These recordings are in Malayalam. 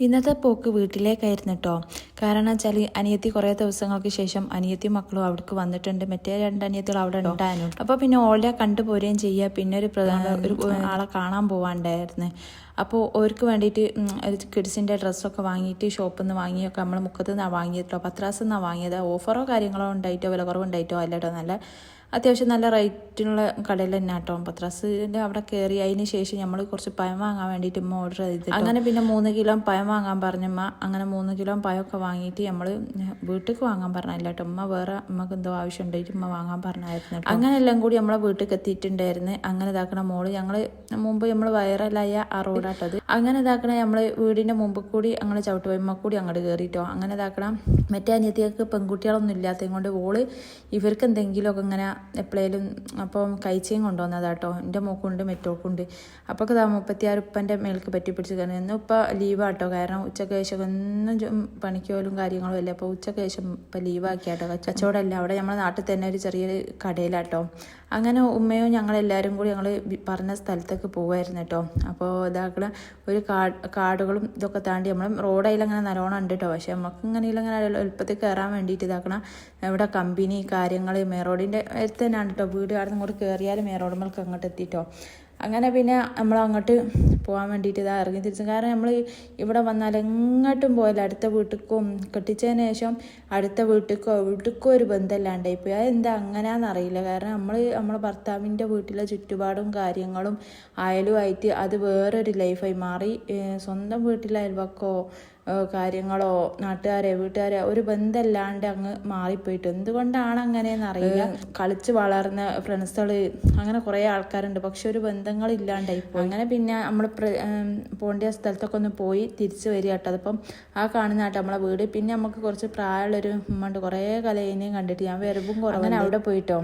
ഇന്നത്തെ പോക്ക് വീട്ടിലേക്കായിരുന്നു കേട്ടോ കാരണം വെച്ചാൽ അനിയത്തി കുറേ ദിവസങ്ങൾക്ക് ശേഷം അനിയത്തി മക്കളും അവിടേക്ക് വന്നിട്ടുണ്ട്. മറ്റേ രണ്ട് അനിയത്തികൾ അവിടെ ഉണ്ടായിരുന്നു. അപ്പോൾ പിന്നെ ഓളെ കണ്ടുപോരുകയും ചെയ്യുക പിന്നെ ഒരു പ്രധാന ഒരു ആളെ കാണാൻ പോവാണ്ടായിരുന്നു. അപ്പോൾ അവർക്ക് വേണ്ടിയിട്ട് കിഡ്സിന്റെ ഡ്രസ്സൊക്കെ വാങ്ങിയിട്ട് ഷോപ്പിൽ നിന്ന് വാങ്ങിയൊക്കെ നമ്മൾ മുക്കത്ത് നിന്നാണ് വാങ്ങിയിട്ടോ പത്രാസിൽ നിന്നാണ് വാങ്ങിയത്. ഓഫറോ കാര്യങ്ങളോ ഉണ്ടായിട്ടോ? വില കുറവുണ്ടായിട്ടോ അല്ല കേട്ടോ നല്ല അത്യാവശ്യം നല്ല റേറ്റിനുള്ള കടയിൽ തന്നെ കേട്ടോ. പത്രാസിന്റെ അവിടെ കയറി അതിന് ശേഷം നമ്മൾ കുറച്ച് പഴം വാങ്ങാൻ വേണ്ടിയിട്ട് ഉമ്മ ഓർഡർ ചെയ്തിട്ട് അങ്ങനെ പിന്നെ മൂന്ന് കിലോ പഴം വാങ്ങാൻ പറഞ്ഞമ്മ അങ്ങനെ മൂന്ന് കിലോ പഴമൊക്കെ വാങ്ങിയിട്ട് നമ്മൾ വീട്ടിലേക്ക് വാങ്ങാൻ പറഞ്ഞില്ല കേട്ടോ. ഉമ്മ വേറെ ഉമ്മക്ക് എന്തോ ആവശ്യം ഉണ്ടായിട്ട് ഉമ്മ വാങ്ങാൻ പറഞ്ഞായിരുന്നു അങ്ങനെ എല്ലാം കൂടി നമ്മളെ വീട്ടിലേക്ക് എത്തിയിട്ടുണ്ടായിരുന്നു. അങ്ങനെ ഇതാക്കണ മോൾ ഞങ്ങൾ മുമ്പ് നമ്മൾ വൈറലായ ആ റോഡാട്ടത് അങ്ങനെ ഇതാക്കണ നമ്മൾ വീടിന്റെ മുമ്പ് കൂടി അങ്ങനെ ചവിട്ട് വയ്മ കൂടി അങ്ങോട്ട് കയറിയിട്ടോ അങ്ങനെ ഇതാക്കണം മറ്റേ അനിയത്തിയൊക്കെ പെൺകുട്ടികളൊന്നും ഇല്ലാത്തത് കൊണ്ട് ഓൾ ഇവർക്ക് എന്തെങ്കിലുമൊക്കെ ഇങ്ങനെ എപ്പോഴേലും അപ്പം കഴിച്ചയും കൊണ്ടുവന്നതാട്ടോ. എന്റെ മോക്കുണ്ട് മെറ്റോക്കുണ്ട്. അപ്പോൾ ഇതാ മുപ്പത്തിയാറ് ഉപ്പന്റെ മേൽക്ക് പറ്റി പിടിച്ച് കാരണം ഇന്നും ഇപ്പം ലീവാട്ടോ. കാരണം ഉച്ചയ്ക്ക് ശേഷം ഒന്നും പണിക്കോലും കാര്യങ്ങളും അല്ലേ. അപ്പോൾ ഉച്ചയ്ക്ക് ശേഷം ഇപ്പം ലീവാക്കിയാട്ടോ. കച്ചവടമല്ല. അവിടെ നമ്മുടെ നാട്ടിൽ തന്നെ ഒരു ചെറിയൊരു കടയിലാട്ടോ. അങ്ങനെ ഉമ്മയും ഞങ്ങളെല്ലാവരും കൂടി ഞങ്ങൾ പറഞ്ഞ സ്ഥലത്തേക്ക് പോകുമായിരുന്നു കേട്ടോ അപ്പോൾ ഇതാക്കള ഒരു കാട് കാടുകളും ഇതൊക്കെ താണ്ടി നമ്മൾ റോഡതിൽ അങ്ങനെ നല്ലോണം ഉണ്ട് കേട്ടോ പക്ഷേ നമുക്ക് ഇങ്ങനെ അങ്ങനെ എളുപ്പത്തിൽ കയറാൻ വേണ്ടിയിട്ട് ഇതാക്കണം ഇവിടെ കമ്പനി കാര്യങ്ങൾ മേറോഡിന്റെ അടുത്ത് തന്നെയാണ് കേട്ടോ വീട് അവിടെ നിന്ന് ഇങ്ങോട്ട് കയറിയാലും മേറോഡുമ്മൾക്ക് അങ്ങോട്ട് എത്തിട്ടോ. അങ്ങനെ പിന്നെ നമ്മൾ അങ്ങോട്ട് പോകാൻ വേണ്ടിയിട്ട് ഇതാ ഇറങ്ങി തിരിച്ചു. കാരണം നമ്മൾ ഇവിടെ വന്നാൽ എങ്ങോട്ടും പോയാലും അടുത്ത വീട്ടിലേക്കും കെട്ടിച്ചതിന് ശേഷം അടുത്ത വീട്ടിലേക്കോ വീട്ടിലേക്കോ ഒരു ബന്ധമില്ലാണ്ടായി പോയി. അതെന്താ അങ്ങനെയാണെന്ന് അറിയില്ല. കാരണം നമ്മൾ നമ്മളെ ഭർത്താവിന്റെ വീട്ടിലെ ചുറ്റുപാടും കാര്യങ്ങളും അയലുമായിട്ട് അത് വേറൊരു ലൈഫായി മാറി. സ്വന്തം വീട്ടിലെ അയൽവക്കോ കാര്യങ്ങളോ നാട്ടുകാരെ വീട്ടുകാരെ ഒരു ബന്ധമില്ലാണ്ട് അങ്ങ് മാറിപ്പോയിട്ട്. എന്തുകൊണ്ടാണ് അങ്ങനെയെന്ന് അറിയില്ല. കളിച്ച് വളർന്ന ഫ്രണ്ട്സുകൾ അങ്ങനെ കുറേ ആൾക്കാരുണ്ട്. പക്ഷെ ഒരു ബന്ധങ്ങൾ പോയി. അങ്ങനെ പിന്നെ നമ്മൾ പോണ്ടിയ സ്ഥലത്തൊക്കെ ഒന്ന് പോയി തിരിച്ചു വരിക കേട്ടോ. അതിപ്പം ആ കാണുന്ന കേട്ടോ നമ്മളെ വീട്. പിന്നെ നമുക്ക് കുറച്ച് പ്രായമുള്ളൊരു ഉമ്മ ഉണ്ട്. കുറേ കലയിനെയും കണ്ടിട്ട് ഞാൻ വരവും കുറവ് അവിടെ പോയിട്ടോ.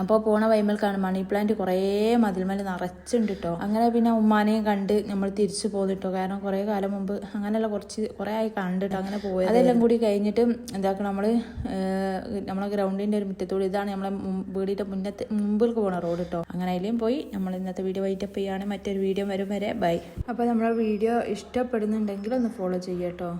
അപ്പോൾ പോണ വൈമൽ കാണും മണി പ്ലാന്റ് കുറേ മതിൽമേൽ നിറച്ചുണ്ട് കേട്ടോ അങ്ങനെ പിന്നെ ഉമ്മാനെയും കണ്ട് നമ്മൾ തിരിച്ചു പോന്നിട്ടോ. കാരണം കുറേ കാലം മുമ്പ് അങ്ങനെയുള്ള കുറച്ച് കുറേ ആയി കണ്ടിട്ടോ അങ്ങനെ പോയത്. അതെല്ലാം കൂടി കഴിഞ്ഞിട്ട് എന്താക്കണം നമ്മൾ നമ്മളെ ഗ്രൗണ്ടിന്റെ ഒരു മുറ്റത്തൂടി ഇതാണ് നമ്മളെ വീടിന്റെ മുന്നത്തെ മുമ്പിലേക്ക് പോണ റോഡ് കേട്ടോ അങ്ങനെ അതിലേയും പോയി നമ്മൾ ഇന്നത്തെ വീഡിയോ വൈറ്റപ്പ് ചെയ്യാണ്. മറ്റൊരു വീഡിയോ വരും വരെ. ബൈ അപ്പോൾ നമ്മളെ വീഡിയോ ഇഷ്ടപ്പെടുന്നുണ്ടെങ്കിൽ ഒന്ന് ഫോളോ ചെയ്യാം കേട്ടോ